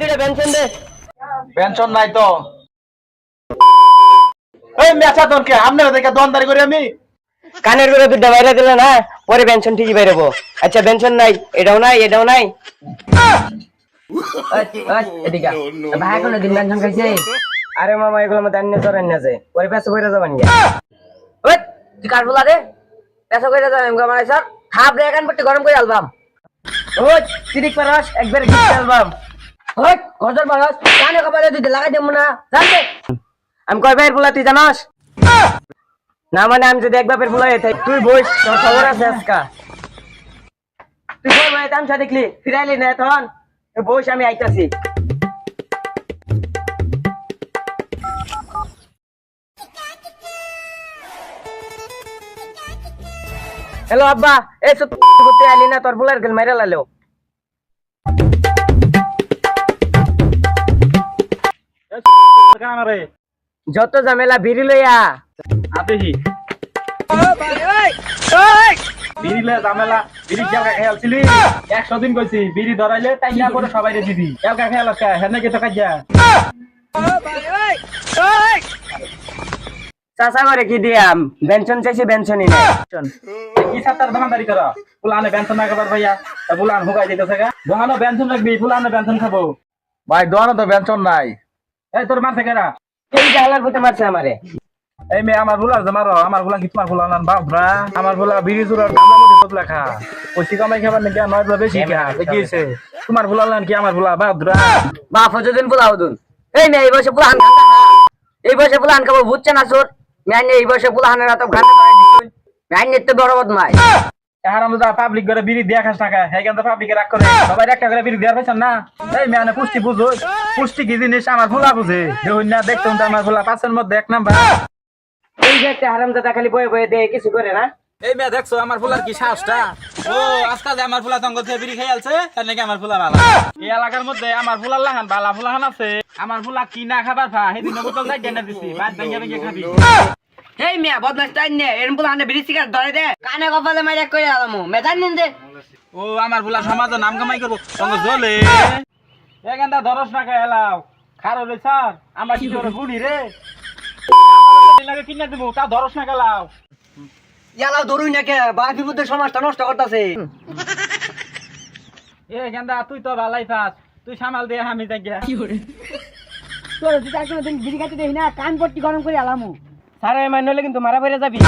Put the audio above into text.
দুইটা পেনশন দে। পেনশন নাই তো। এই মেচা তোর কে? আমনে ওদেরকে দোয়ানদারি করি আমি। কানের করে দুধটা বাইরে দিলে না পরে পেনশন ঠিকই বেরোবো আচ্ছা পেনশন নাই এটাও নাই এটাও নাই। ভাই কোনো দিন পেনশন খাইছে? আরে মামা এগুলো আছে পরে পেছে করে যাবেন ওই তুই কার বলা রে? পেশা করে যাবে এমকা স্যার থাপ রে এখান পড়তে গরম করে আলবাম। ওই চিরিক পারস একবার অ্যালবাম কানে লাগাই না আমি কয় ভাইয়ের ফুলা তুই জানাস? না মানে আমি যদি এক বাপের থাই তুই বস তোর খবর আছে আজকা। তুই কই ভাই দেখলি? ফিরাইলি না তখন? তুই বস আমি আইতাছি। হ্যালো আব্বা, এই করতে আইলি না, তোর ফুলার গেল মাইরা লালো। আমারে যত ঝামেলা বিড়ি লইয়া। আতেহি বিড়িলে ঝামেলা বিড়ি কেলকা খেয়ালছিলি একশো দিন কইছি বিড়ি ধরাইলে তাই না করে সবাই দিবি। কেলকা খেয়াল আছে হেনে কি করে কি দিয়াম? বেনশন চাইছি বেনশনই নাই। কি সাতার দোকানদারি কর? ফুলানে বেনশন না খাবার ভাইয়া। তা ফুলান হুকাই দিতেছে গা। দোকানো বেনশন রাখবি ফুলানে বেনশন খাব। ভাই দোকানো তো বেনশন নাই। এই তোর মার থেকে রা এই জাহালার প্রতি মারছে আমারে। এই মেয়ে আমার ভুলা আছে মারো। আমার ভুলা কি তোমার ভুলা না বাপরা আমার ভুলা বিড়ি চুরার গাঁদা মধ্যে তোপ লেখা। পয়সা কামাই খাবার নাকি? নয় বলে বেশি খা কি হয়েছে তোমার ভুলা লান কি? আমার ভুলা বাপ হদুন এই মেয়ে এই বয়সে হান এই বয়সে পোলা হান খাব বুঝছে না মেয়ে এই বয়সে পোলা হানের এত ঘান্টা করে দিচ্ছুন মেয়ে তো বড় বদমাই হারাম দাদা পাবলিক করে বিড়ি দিয়া খাস টাকা কিন্তু পাবলিক রাগ করে। সবাই একটা করে বিড়ি দেওয়ার পাইছেন না? এই মেয়ে পুষ্টি বুঝো পুষ্টি কি জিনিস? আমার ভুলা বুঝে। দেখুন না দেখতে তো আমার ভুলা পাঁচের মধ্যে এক নাম্বার। এই যে একটা হারাম খালি বয়ে বয়ে দেয় কিছু করে না। এই মেয়ে দেখছ আমার ফুলার কি সাহসটা? ও আজকাল আমার ফুলা তঙ্গ থেকে বিড়ি খেয়ে আলছে তার নাকি আমার ফুলা ভালো এই এলাকার মধ্যে আমার ফুলার লাহান বালা ফুলাহান আছে। আমার ফুলা কি না খাবার ফা সেদিন বোতল যাই দিছি ভাত ভেঙে ভেঙে খাবি। এই মেয়ে বদমাস টাইন নে এরম পোলা হানে বিড়ি সিগারেট ধরে দে। কানে কপালে মাইরা করে আলামু মেজান নিন দে ও আমার ফুলা সমাজে নাম কামাই করব তঙ্গ জ্বলে এখানটা না খাই এলাও। খারো রে স্যার আমার কি করে গুড়ি রে? লাগে কিনে দেবো তা দরস না গেলাও ইয়ালাও ধরুই না কে বাকি বুদ্ধে সমাজটা নষ্ট করতেছে। এ গেন্দা তুই তো ভালাই পাস তুই সামাল দিয়ে আমি গিয়া। তোর তুই দিন বিড়ি খাইতে দেই না কান পট্টি গরম করে আলামু। সারা মাইন হলে কিন্তু মারা বেড়ে যাবি।